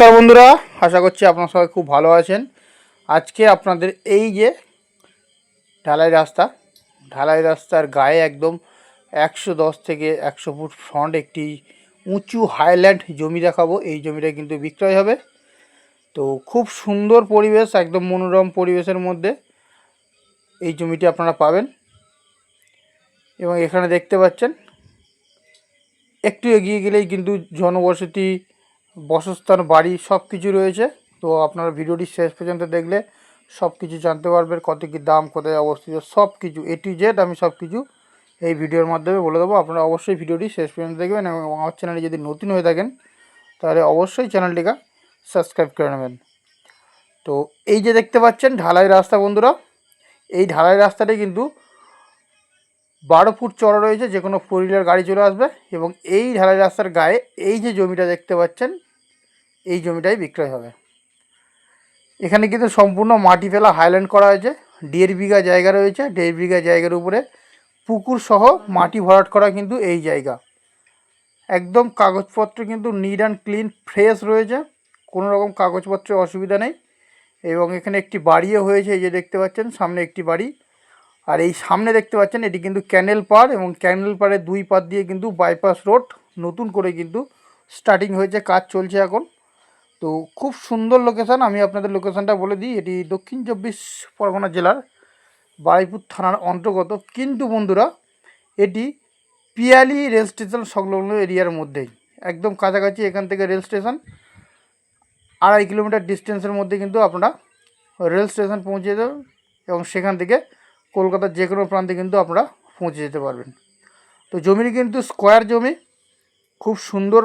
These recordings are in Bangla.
নমস্কার বন্ধুরা, আশা করছি আপনারা সবাই খুব ভালো আছেন। আজকে আপনাদের এই যে ঢালাই রাস্তা, ঢালাই রাস্তার গায়ে একদম একশো দশ থেকে একশো ফুট ফ্রন্ট একটি উঁচু হাইল্যান্ড জমি দেখাবো। এই জমিটা কিন্তু বিক্রয় হবে। তো খুব সুন্দর পরিবেশ, একদম মনোরম পরিবেশের মধ্যে এই জমিটি আপনারা পাবেন। এবং এখানে দেখতে পাচ্ছেন, একটু এগিয়ে গেলেই কিন্তু জনবসতি বাসস্থান, বাড়ি সব কিছু রয়েছে। তো আপনারা ভিডিওটি শেষ পর্যন্ত দেখলে সব কিছু জানতে পারবেন, কত কী দাম, কোথায় অবস্থিত, সব কিছু এ টু জেড আমি সব কিছু এই ভিডিওর মাধ্যমে বলে দেবো। আপনারা অবশ্যই ভিডিওটি শেষ পর্যন্ত দেখবেন এবং আমার চ্যানেলে যদি নতুন হয়ে থাকেন, তাহলে অবশ্যই চ্যানেলটিকে সাবস্ক্রাইব করে নেবেন। তো এই যে দেখতে পাচ্ছেন ঢালাই রাস্তা বন্ধুরা, এই ঢালাই রাস্তাটি কিন্তু বারো ফুট চড়া রয়েছে যে কোনো ফোর হুইলার গাড়ি চলে আসবে এবং এই ঢালাই রাস্তার গায়ে এই যে জমিটা দেখতে পাচ্ছেন এই জমিটাই বিক্রয় হবে। এখানে কিন্তু সম্পূর্ণ মাটি ফেলা হাইল্যান্ড করা হয়েছে। দেড় বিঘা জায়গা রয়েছে। দেড় বিঘা জায়গার উপরে পুকুর সহ মাটি ভরাট করা কিন্তু এই জায়গা। একদম কাগজপত্র কিন্তু নিট অ্যান্ড ক্লিন ফ্রেশ রয়েছে। কোনো রকম কাগজপত্রের অসুবিধা নেই। এবং এখানে একটি বাড়িও হয়েছে, এই যে দেখতে পাচ্ছেন, সামনে একটি বাড়ি। আর এই সামনে দেখতে পাচ্ছেন, এটি কিন্তু ক্যানেল পার এবং ক্যানেল পাড়ের দুই পার দিয়ে কিন্তু বাইপাস রোড নতুন করে কিন্তু স্টার্টিং হয়েছে, কাজ চলছে এখন। তো খুব সুন্দর লোকেশান আমি আপনাদের লোকেশানটা বলে দিই। এটি দক্ষিণ চব্বিশ পরগনা জেলার বারুইপুর থানার অন্তর্গত। কিন্তু বন্ধুরা, এটি পিয়ালি রেল স্টেশন সংলগ্ন এরিয়ার মধ্যেই। একদম কাছাকাছি এখান থেকে রেল স্টেশন। আড়াই কিলোমিটার ডিস্টেন্সের মধ্যে কিন্তু আপনারা রেল স্টেশন পৌঁছে যাবেন এবং সেখান থেকে কলকাতার যে কোনো প্রান্তে কিন্তু আপনারা পৌঁছে যেতে পারবেন। তো জমির কিন্তু স্কোয়ার জমি। খুব সুন্দর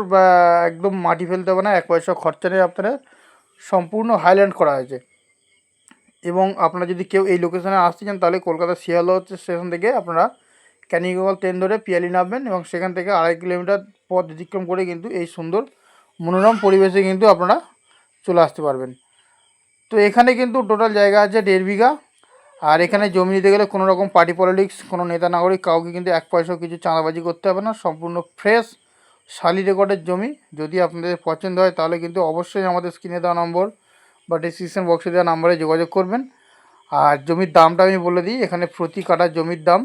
একদম মাটি ফেলতে হবে না, এক পয়সা খরচা নেই আপনারা সম্পূর্ণ হাইল্যান্ড করা হয়েছে। এবং আপনারা যদি কেউ এই লোকেশনে আসতে চান, তাহলে কলকাতা শিয়ালদহ স্টেশন থেকে আপনারা ক্যানিগোয়াল ট্রেন ধরে পিয়ালি নামবেন, এবং সেখান থেকে আড়াই কিলোমিটার পথ অতিক্রম করে কিন্তু এই সুন্দর মনোরম পরিবেশে কিন্তু আপনারা চলে আসতে পারবেন। তো এখানে কিন্তু টোটাল জায়গা আছে দেড় বিঘা, আর এখানে জমি নিতে গেলে কোনো রকম পার্টি পলিটিক্স কোনো নেতা নাগরিক, কাউকে কিন্তু এক পয়সাও কিছু চাঁদাবাজি করতে হবে না, সম্পূর্ণ ফ্রেশ শালি রেকর্ডের জমি। যদি আপনাদের পছন্দ হয়, তাহলে কিন্তু অবশ্যই আমাদের স্ক্রিনে দেওয়া নম্বর বা ডিসক্রিপশন বক্সে দেওয়া নাম্বারে যোগাযোগ করবেন। আর জমির দামটা আমি বলে দিই, এখানে প্রতি কাঠা জমির দাম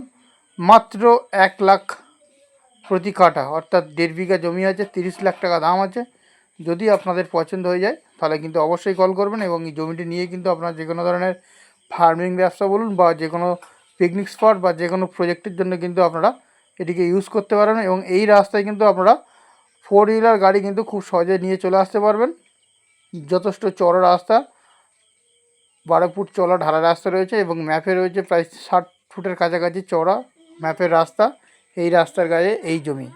মাত্র এক লাখ প্রতি কাঠা, অর্থাৎ দেড় বিঘা জমি আছে, তিরিশ লাখ টাকা দাম আছে। যদি আপনাদের পছন্দ হয়ে যায়, তাহলে কিন্তু অবশ্যই কল করবেন এবং এই জমিটি নিয়ে কিন্তু আপনার যে কোনো ধরনের ফার্মিং ব্যবসা বলুন বা যে কোনো পিকনিক স্পট বা যে কোনো প্রজেক্টের জন্য কিন্তু আপনারা এটিকে ইউজ করতে পারেন এবং এই রাস্তায় কিন্তু আপনারা ফোর হুইলার গাড়ি কিন্তু খুব সহজে নিয়ে চলে আসতে পারবেন। যথেষ্ট চড়া রাস্তা, বারো ফুট চলা ঢালা রাস্তা রয়েছে এবং ম্যাপে রয়েছে প্রায় ষাট ফুটের কাছাকাছি চড়া ম্যাপের রাস্তা। এই রাস্তার গায়ে এই জমি।